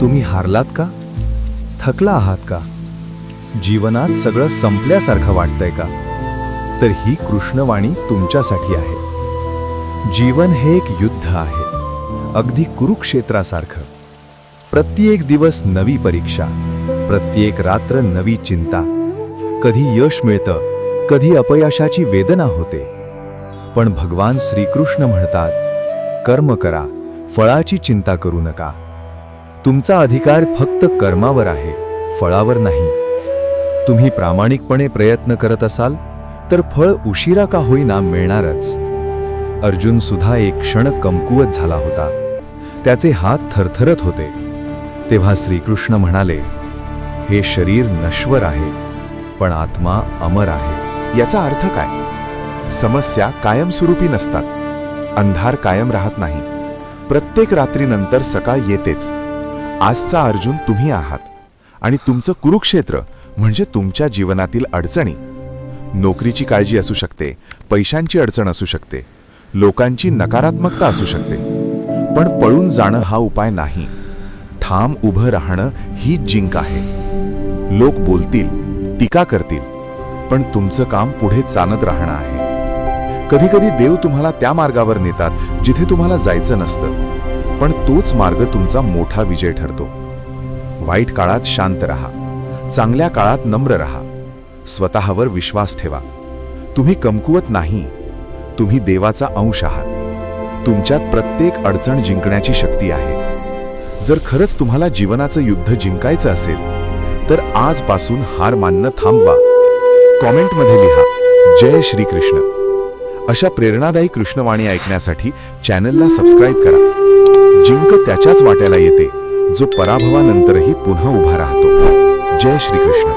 तुम्ही हारलात का? थकला आहात का? जीवनात सगळं संपल्यासारखं वाटतंय का? तर ही कृष्णवाणी तुमच्यासाठी आहे. जीवन हे एक युद्ध आहे. अगदी कुरुक्षेत्रासारखं. प्रत्येक दिवस नवी परीक्षा प्रत्येक रात्र नवी चिंता. कधी यश मिळतं कधी अपयशाची वेदना होते. पण भगवान श्रीकृष्ण म्हणतात कर्म करा फळाची चिंता करू नका. तुमचा अधिकार फक्त कर्मावर आहे फळावर नाही. तुम्ही प्रामाणिकपणे प्रयत्न करत असाल तर फळ उशिरा का होईना मिळणारच. अर्जुन सुद्धा एक क्षण कमकुवत झाला होता. त्याचे हात थरथरत होते. तेव्हा श्रीकृष्ण म्हणाले हे शरीर नश्वर आहे पण आत्मा अमर आहे. याचा अर्थ काय? समस्या कायमस्वरूपी नसतात. अंधार कायम राहत नाही. प्रत्येक रात्रीनंतर सकाळ येतेच. आजचा अर्जुन तुम्ही आहात. आणि तुमचं कुरुक्षेत्र म्हणजे तुमच्या जीवनातील अडचणी. नोकरीची काळजी असू शकते पैशांची अडचण असू शकते लोकांची नकारात्मकता असू शकते. पण पळून जाणं हा उपाय नाही. ठाम उभं राहणं ही जिंक आहे. लोक बोलतील टीका करतील पण तुमचं काम पुढे चालत राहणं आहे. कधीकधी देव तुम्हाला त्या मार्गावर नेतात जिथे तुम्हाला जायचं नसतं. पण तोच मार्ग तुमचा मोठा विजय ठरतो. वाईट काळात शांत राहा. चांगल्या काळात नम्र राहा. स्वतःवर विश्वास ठेवा. तुम्ही कमकुवत नाही. तुम्ही देवाचा अंश आहात. तुमच्यात प्रत्येक अडचण जिंकण्याची शक्ती आहे. जर खरंच तुम्हाला जीवनाचं युद्ध जिंकायचं असेल तर आजपासून हार मानणं थांबवा. कॉमेंटमध्ये लिहा जय श्रीकृष्ण. अशा प्रेरणादायी कृष्णवाणी ऐकण्यासाठी चॅनलला सबस्क्राईब करा. जिंक त्याच्याच वाट्याला येते जो पराभवानंतरही पुन्हा उभा राहतो. जय श्रीकृष्ण.